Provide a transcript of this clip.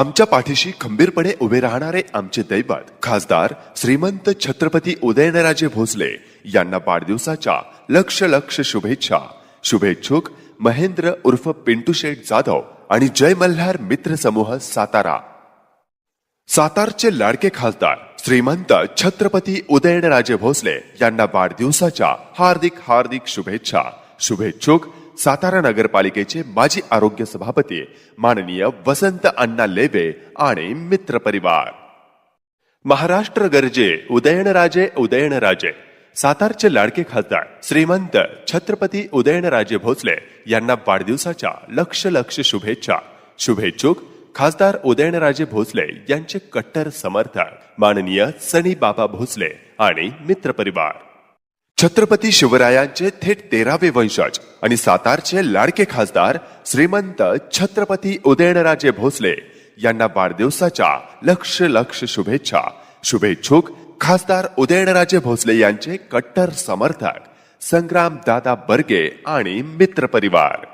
आमच्या पाठीशी खंबीरपणे उभे राहणारे आमचे दैवत खासदार श्रीमंत छत्रपती उदयनराजे भोसले यांना वाढदिवसाच्या लक्ष लक्ष शुभेच्छा. शुभेच्छुक महेंद्र उर्फ पिंटू शेठ जाधव आणि जय मल्हार मित्र समूह सातारा. सातारचे लाडके खासदार श्रीमंत छत्रपती उदयनराजे भोसले यांना वाढदिवसाच्या हार्दिक हार्दिक शुभेच्छा. शुभेच्छुक सातारा नगरपालिकेचे माजी आरोग्य सभापती माननीय वसंत अण्णा लेबे आणि मित्र परिवार. महाराष्ट्र गरजे उदयनराजे उदयनराजे सातारचे लाडके खासदार श्रीमंत छत्रपती उदयनराजे भोसले यांना वाढदिवसाच्या लक्ष लक्ष शुभेच्छा. शुभेच्छुक खासदार उदयनराजे भोसले यांचे कट्टर समर्थक माननीय सनी बाबा भोसले आणि मित्रपरिवार छत्रपती शिवरायांचे थेट तेरावे वंशज आणि सातारचे लाडके खासदार श्रीमंत छत्रपती उदयनराजे भोसले यांना वाढदिवसाच्या लक्ष लक्ष शुभेच्छा. शुभेच्छुक खासदार उदयनराजे भोसले यांचे कट्टर समर्थक संग्राम दादा बर्गे आणि मित्रपरिवार.